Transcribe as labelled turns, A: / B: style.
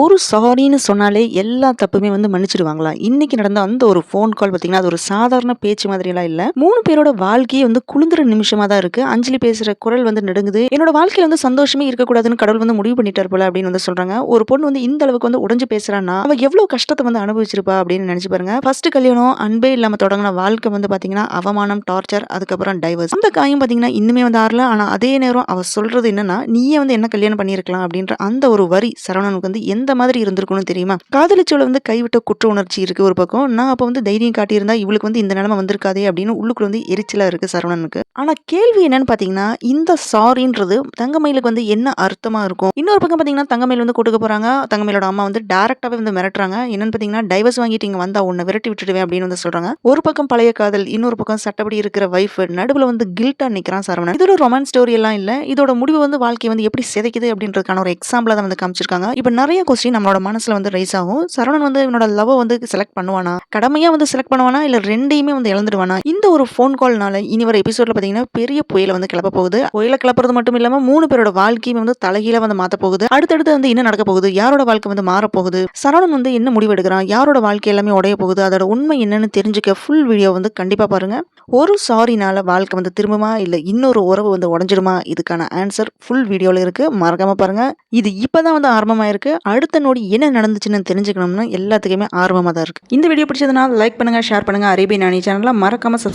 A: ஒரு சாரின்னு சொன்னாலே எல்லா தப்புமே வந்து மன்னிச்சிடுவாங்களா? இன்னைக்கு நடந்த அந்த ஒரு ஃபோன் கால் பார்த்தீங்கன்னா அது ஒரு சாதாரண பேச்சு மாதிரிலாம் இல்லை. மூணு பேரோட வாழ்க்கையே வந்து குளிந்துற நிமிஷமா தான் இருக்கு. அஞ்சலி பேசுற குரல் வந்து நடுங்குது. என்னோட வாழ்க்கையில வந்து சந்தோஷமே இருக்கக்கூடாதுன்னு கடவுள் வந்து முடிவு பண்ணிட்டார் போல அப்படின்னு வந்து சொல்றாங்க. ஒரு பொண்ணு வந்து இந்த அளவுக்கு வந்து உடஞ்சு பேசுறான்னா அவ எவ்வளவு கஷ்டத்தை வந்து அனுபவிச்சிருப்பா அப்படின்னு நினைச்சு பாருங்க. ஃபர்ஸ்ட் கல்யாணம் அன்பே இல்லாம தொடங்கின வாழ்க்கை வந்து பாத்தீங்கன்னா அவமானம் டார்ச்சர் அதுக்கப்புறம் டைவர்ஸ் அந்த காயம் பாத்தீங்கன்னா இன்னுமே வந்து ஆறல. ஆனா அதே நேரம் அவ சொல்றது என்னன்னா நீயே வந்து என்ன கல்யாணம் பண்ணியிருக்கலாம் அப்படின்ற அந்த ஒரு வரி சரவணனுக்கு வந்து எந்த மாதிரி இருந்திருக்கும்னு தெரியுமா? காதலிச்சோல வந்து கைவிட்ட குற்ற உணர்ச்சி இருக்கு ஒரு பக்கம். நான் அப்போ வந்து தைரியம் காட்டியிருந்தா இவளுக்கு வந்து இந்த நிலைமை வந்திருக்காதே அப்படின்னு உள்ளுக்குள்ள வந்து எரிச்சலா இருக்கு சரவணனுக்கு. ஆனா கேள்வி என்னன்னு பாத்தீங்கன்னா இந்த சாரின்றது தங்கமயிலுக்கு வந்து என்ன அர்த்தமா இருக்கும்? இன்னொரு பக்கம் பாத்தீங்கன்னா தங்கமயில் வந்து கூட்டுக்க போறாங்க. தங்கமயிலோட அம்மா வந்து டேரக்டாவே வந்து மிரட்டுறாங்க. என்னன்னு பாத்தீங்கன்னா டைவர்ஸ் வாங்கிட்டு இங்க வந்தா உன்னை விரட்டி விட்டுடுவேன் அப்படின்னு வந்து சொல்றாங்க. ஒரு பக்கம் பழைய காதல் இன்னொரு பக்கம் சட்டப்படி இருக்கிற வைஃப் நடுவுல வந்து கில்ட்டா நிக்கிறான் சரவணன். இது ஒரு ரொமான்ஸ் ஸ்டோரி எல்லாம் இல்ல. இதோட முடிவு வந்து வாழ்க்கையை வந்து எப்படி சிதைக்குது அப்படின்றதுக்கான ஒரு எக்ஸாம்பிளா தான் வந்து காமிச்சிருக்காங்க. இப்போ நிறைய கொஸ்டின் நம்மளோட மனசுல வந்து ரைஸ் ஆகும். சரவணன் வந்து இவனோட லவ் வந்து செலக்ட் பண்ணுவானா? கடமையா வந்து செலக்ட் பண்ணுவானா? இல்ல ரெண்டையுமே வந்து இழந்துடுவானா? இந்த ஒரு ஃபோன் கால்னால இனி வர எபிசோட்ல பாத்தீங்கன்னா பெரிய புயலை வந்து கிளப்ப போகுது. புயலை கிளப்புறது மட்டும் இல்லாம மூணு பேரோட வாழ்க்கையும் வந்து தலைகீழ வந்து மாத்த போகுது. அடுத்தடுத்து வந்து என்ன நடக்க போகுது? யாரோட வாழ்க்கை வந்து மாற போகுது? சரவணன் வந்து என்ன முடிவு எடுக்கிறான்? யாரோட வாழ்க்கை எல்லாமே உடைய போகுது? அதோட உண்மை என்னன்னு தெரிஞ்சுக்க ஃபுல் வீடியோ வந்து கண்டிப்பா பாருங்க. ஒரு சாரினால வாழ்க்கை வந்து திரும்புமா? இல்ல இன்னொரு உறவு வந்து உடஞ்சிடுமா? இதுக்கான ஆன்சர் ஃபுல் வீடியோல இருக்கு. மறக்காம பாருங்க. இது இப்பதான் வந்து ஆரம்பமாயிருக்கு. அடுத்த நோடி என்ன நடந்துச்சுன்னு தெரிஞ்சுக்கணும்னு எல்லாத்துக்குமே ஆர்வமா தான் இருக்கு. இந்த வீடியோ பிடிச்சதுனால லைக் பண்ணுங்க ஷேர் பண்ணுங்க. அரேபியன் நாணி சேனலில் மறக்காம சப்ஸ்கிரைப்